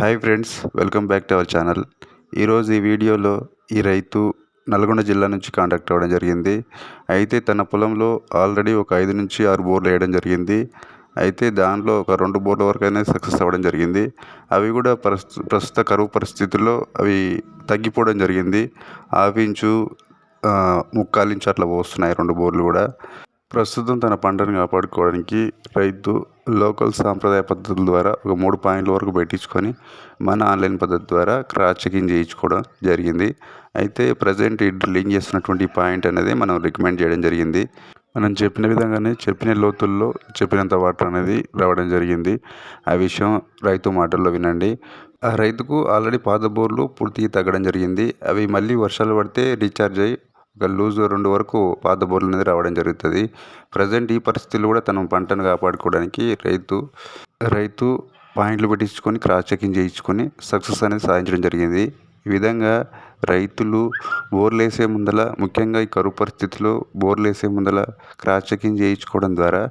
Hi friends welcome back to our channel ఈరోజు ఈ వీడియోలో ఈ రైతు నల్గొండ జిల్లా నుంచి కాంటాక్ట్ అవ్వడం జరిగింది. అయితే తన పొలంలో ఆల్రెడీ ఒక ఐదు నుంచి ఆరు బోర్లు వేయడం జరిగింది. అయితే దానిలో ఒక రెండు బోర్ల వరకైనా సక్సెస్ అవ్వడం జరిగింది. అవి కూడా ప్రస్తు ప్రస్తుత కరువు పరిస్థితుల్లో అవి తగ్గిపోవడం జరిగింది. హాఫ్ ఇంచు అట్లా పోస్తున్నాయి రెండు బోర్లు కూడా. ప్రస్తుతం తన పంటను కాపాడుకోవడానికి రైతు లోకల్ సాంప్రదాయ పద్ధతుల ద్వారా ఒక మూడు పాయింట్ల వరకు పెట్టించుకొని మన ఆన్లైన్ పద్ధతి ద్వారా క్రాస్ చెకింగ్ చేయించుకోవడం జరిగింది. అయితే ప్రజెంట్ ఈ డ్రిల్లింగ్ చేస్తున్నటువంటి పాయింట్ అనేది మనం రికమెండ్ చేయడం జరిగింది. మనం చెప్పిన విధంగానే చెప్పిన లోతుల్లో చెప్పినంత వాటర్ అనేది రావడం జరిగింది. ఆ విషయం రైతు మాటల్లో వినండి. ఆ రైతుకు ఆల్రెడీ పాత బోర్లు పూర్తిగా తగ్గడం జరిగింది. అవి మళ్ళీ వర్షాలు పడితే రీఛార్జ్ అయ్యి ఒక లూజ్ రెండు వరకు పాత బోర్లు అనేది రావడం జరుగుతుంది. ప్రజెంట్ ఈ పరిస్థితుల్లో కూడా తన పంటను కాపాడుకోవడానికి రైతు రైతు పాయింట్లు పెట్టించుకొని క్రాస్ చెకింగ్ చేయించుకొని సక్సెస్ అనేది సాధించడం జరిగింది. ఈ విధంగా రైతులు బోర్లు వేసే ముందల ముఖ్యంగా ఈ కరువు పరిస్థితిలో బోర్లు వేసే ముందల క్రాస్ చెకింగ్ చేయించుకోవడం ద్వారా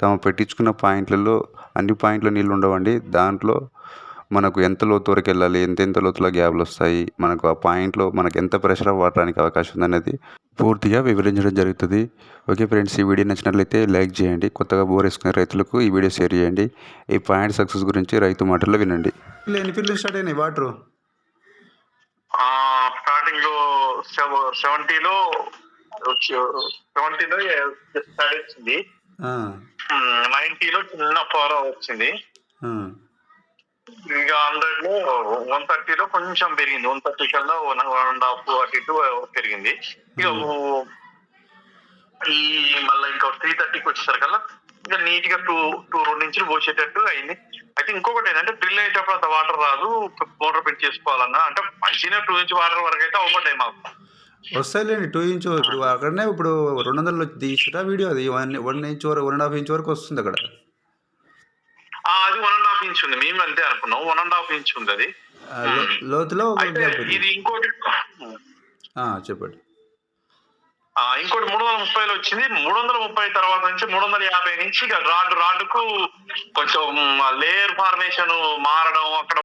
తాము పెట్టించుకున్న పాయింట్లలో అన్ని పాయింట్లో నీళ్ళు ఉండవండి. దాంట్లో మనకు ఎంత లోతు వరకు వెళ్ళాలి ఎంత ఎంత లోతులో గ్యాప్లు వస్తాయి మనకు ఆ పాయింట్లో మనకు ఎంత ప్రెషర్ వాడడానికి అవకాశం ఉందనేది పూర్తిగా వివరించడం జరుగుతుంది. ఓకే ఫ్రెండ్స్ ఈ వీడియో నచ్చినట్లయితే లైక్ చేయండి కొత్తగా బోర్ వేసుకునే రైతులకు ఈ వీడియో షేర్ చేయండి. ఈ పాయింట్ సక్సెస్ గురించి రైతు మాటల్లో వినండి. ఎన్ని స్టార్ట్ అయినాయి? వాటర్? స్టార్టింగ్లో సెవెంటీలో సెవెంటీలో స్టార్ట్ వచ్చింది. నైన్టీలో చిన్న ఫోర్ వచ్చింది. ఇంకా హండ్రెడ్లో వన్ థర్టీలో కొంచెం పెరిగింది. వన్ థర్టీ కల్లా వన్ అండ్ హాఫ్ అటు ఇటు పెరిగింది. ఇక ఈ మళ్ళీ ఇంకా త్రీ థర్టీకి వచ్చేసరికల్లా ఇంకా నీట్గా టూ టూ రెండు ఇంచులు పోసేటట్టు అయింది. అయితే ఇంకొకటి ఏంటంటే డ్రిల్ అయ్యేటప్పుడు అంత వాటర్ రాదు. మోటార్ పెట్టి చేసుకోవాలన్నా. అంటే మంచిగా టూ ఇంచ్ వాటర్ వరకు అయితే అవ్వబడ్డాయి మాకు. వస్తాయిలేండి టూ ఇంచ్ ఇప్పుడు అక్కడనే ఇప్పుడు రెండు వందలు తీసిరా వీడియో అది. వన్ వన్ ఇంచ్ వరకు వన్ అండ్ హాఫ్ ఇంచ్ వరకు వస్తుంది అక్కడ. అది వన్ అండ్ హాఫ్ ఇంచ్ ఉంది. మేము అంతే అనుకున్నాం. వన్ అండ్ హాఫ్ ఇంచ్ ఉంది అది. లో- లోతులో. ఇది ఇంకోటి చెప్పండి. ఇంకోటి మూడు వందల ముప్పైలో వచ్చింది. మూడు వందల ముప్పై తర్వాత నుంచి మూడు వందల యాభై నుంచి రాడ్ రాడ్కు కొంచెం లేయర్ ఫార్మేషన్ మారడం అక్కడ